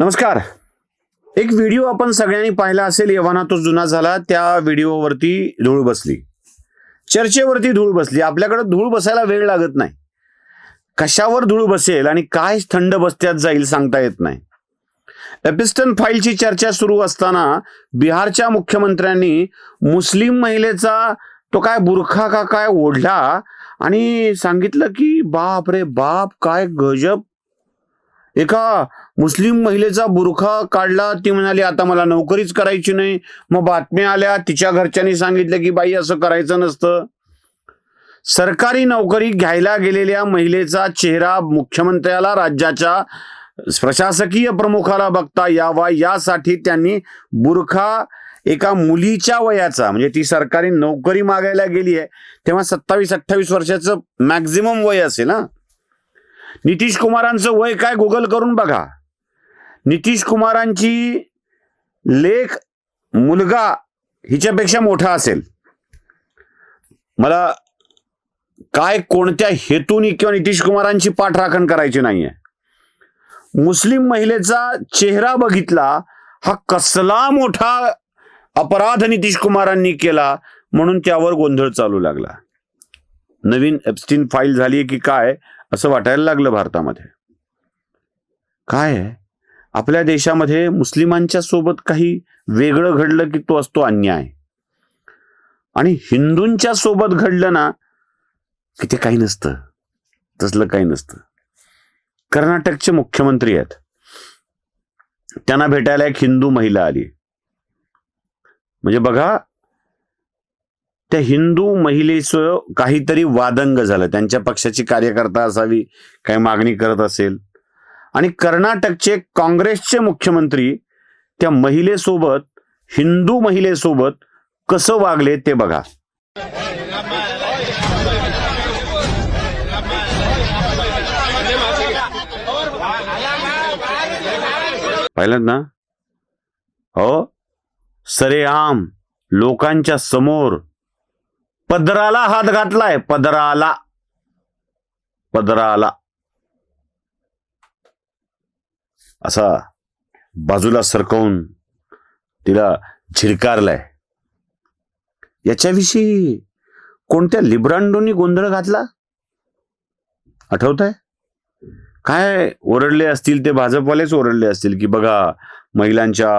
नमस्कार. एक व्हिडिओ आपण सगळ्यांनी पाहिला असेल यवाना तो जुना झाला त्या व्हिडिओवरती धूळ बसली. चर्चेवरती धूळ बसली. आपल्याकडे धूळ बसायला वेळ लागत नाही. कशावर धूळ बसेल आणि काय थंड बसत्यात जाईल सांगता येत नाही. एपिस्टन फाईलची चर्चा सुरू असताना बिहारच्या मुख्यमंत्र्यांनी मुस्लिम महिलेचा तो काय बुरखा का काय ओढला आणि सांगितलं की बाप रे बाप काय गजब. एका मुस्लिम महिलेचा बुरखा काढला. ती म्हणाली आता मला नोकरीच करायची नाही. मग बातम्या आल्या. तिच्या घरच्यांनी सांगितलं की बाई असं करायचं नसतं. सरकारी नोकरी घ्यायला गेलेल्या महिलेचा चेहरा मुख्यमंत्र्याला राज्याच्या प्रशासकीय प्रमुखाला बघता यावा. यासाठी त्यांनी बुरखा एका मुलीच्या वयाचा म्हणजे ती सरकारी नोकरी मागायला गेली आहे तेव्हा सत्तावीस अठ्ठावीस वर्षाचं मॅक्झिमम वय असेल ना नितीश कुमारांचं वय काय गुगल करून बघा. नितीश कुमारांची लेख मुलगा हिच्यापेक्षा मोठा असेल. मला काय कोणत्या हेतूनी किंवा नितीश कुमारांची पाठराखण करायची नाहीये. मुस्लिम महिलेचा चेहरा बघितला हा कसला मोठा अपराध नितीश कुमारांनी केला म्हणून त्यावर गोंधळ चालू लागला. नवीन एप्स्टीन फाईल झाली की काय? असं वाटायला लागलं भारतामध्ये. काय आहे? आपल्या देशामध्ये मुस्लिमांच्या सोबत काही वेगळं घडलं की तो असतो अन्याय. आणि हिंदूंच्या सोबत घडलं ना की ते काही नसतं. तसलं काही नसतं. कर्नाटकचे मुख्यमंत्री आहेत. त्यांना भेटायला एक हिंदू महिला आली. म्हणजे बघा त्या हिंदू महिलेचं काहीतरी वादंग झालं. त्यांच्या पक्षाची कार्यकर्ता असावी काही मागणी करत असेल. आणि कर्नाटकचे काँग्रेसचे मुख्यमंत्री त्या महिलेसोबत हिंदू महिलेसोबत कसं वागले ते बघा. पाहिलं ना? हो? सरेआम लोकांच्या समोर पदराला हात घातलाय. पदराला. पदराला. असा बाजूला सरकवून तिला झिडकारलाय याच्याविषयी कोणत्या लिब्रांडोनी गोंधळ घातला? आठवत आहे काय ओरडले असतील ते? भाजपवालेच ओरडले असतील की बघा महिलांच्या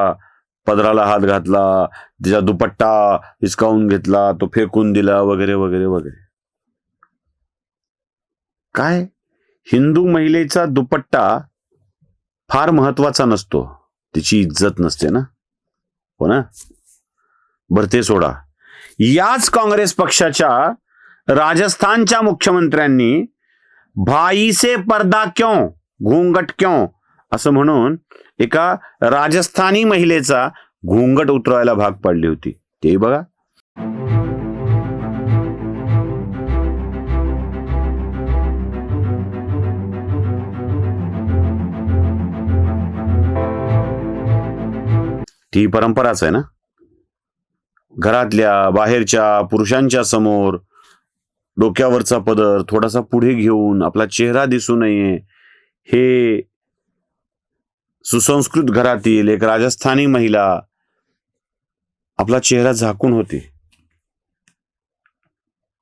पदराला हात घातला तिचा दुपट्टा हिसकावून घेतला तो फेकून दिला वगैरे वगैरे वगैरे. काय? हिंदू महिलेचा दुपट्टा फार महत्त्वाचा नसतो. तिची इज्जत नसते ना? हो ना? बर ते सोडा. याच काँग्रेस पक्षाच्या राजस्थानच्या मुख्यमंत्र्यांनी भाई से पर्दा क्यों घुंगट क्यों असं म्हणून एका राजस्थानी महिलेचा घोंगट उतरवायला भाग पाडली होती. ते बघा. ती परंपराच आहे ना? घरातल्या बाहेरच्या पुरुषांच्या समोर डोक्यावरचा पदर थोडासा पुढे घेऊन आपला चेहरा दिसू नये हे सुसंस्कृत घरातील एक राजस्थानी महिला आपला चेहरा झाकून होते.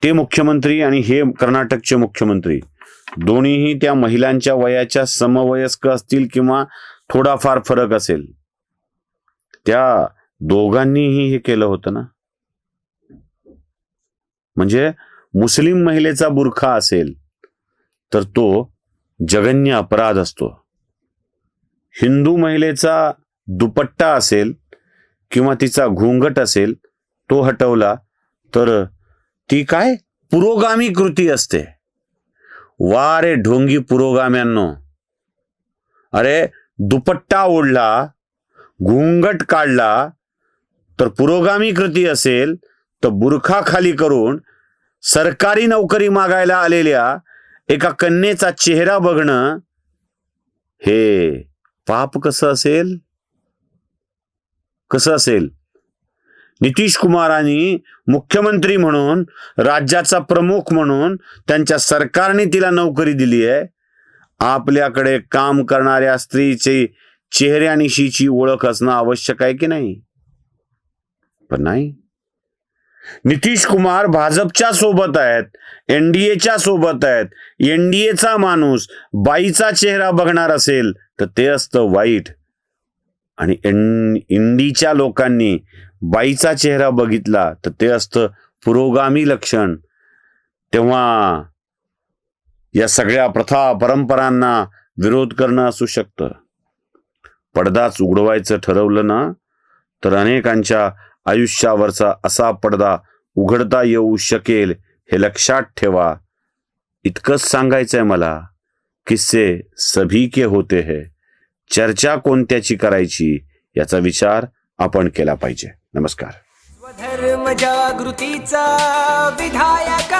ते मुख्यमंत्री आणि हे कर्नाटकचे मुख्यमंत्री. दोन्हीही त्या महिलांच्या वयाच्या समवयस्क असतील किंवा थोडाफार फरक असेल. त्या दोघांनीही हे केलं होतं ना? म्हणजे मुस्लिम महिलेचा बुरखा असेल तर तो जगन्य अपराध असतो. हिंदू महिलेचा दुपट्टा असेल किंवा तिचा घुंगट असेल तो हटवला तर ती काय? पुरोगामी कृती असते. वा रे ढोंगी पुरोगाम्यांनो. अरे दुपट्टा ओढला घुंगट काढला तर पुरोगामी कृती असेल तर बुरखा खाली करून सरकारी नोकरी मागायला आलेल्या एका कन्येचा चेहरा बघणं हे पाप कसं असेल? कसं असेल? नितीश कुमारांनी मुख्यमंत्री म्हणून राज्याचा प्रमुख म्हणून त्यांच्या सरकारने तिला नोकरी दिली आहे. आपल्याकडे काम करणाऱ्या स्त्रीची चेहऱ्यानिशीची ओळख असणं आवश्यक आहे की नाही? पण नाही. नितीश कुमार भाजपच्या सोबत आहेत एनडीएच्या सोबत आहेत एनडीएचा माणूस बाईचा चेहरा बघणार असेल तर ते असतं वाईट. आणि एन इंडीच्या लोकांनी बाईचा चेहरा बघितला तर ते असतं पुरोगामी लक्षण. तेव्हा या सगळ्या प्रथा परंपरांना विरोध करणं असू शकतं. पडदाच उघडवायचं ठरवलं ना तर अनेकांच्या आयुष्यावरचा असा पडदा उघडता येऊ शकेल हे लक्षात ठेवा. इतकंच सांगायचंय मला किस्से सभी के होते है. चर्चा कोणत्याची करायची याचा विचार आपण केला पाहिजे. नमस्कार. स्वधर्म जागृतीचा विधायक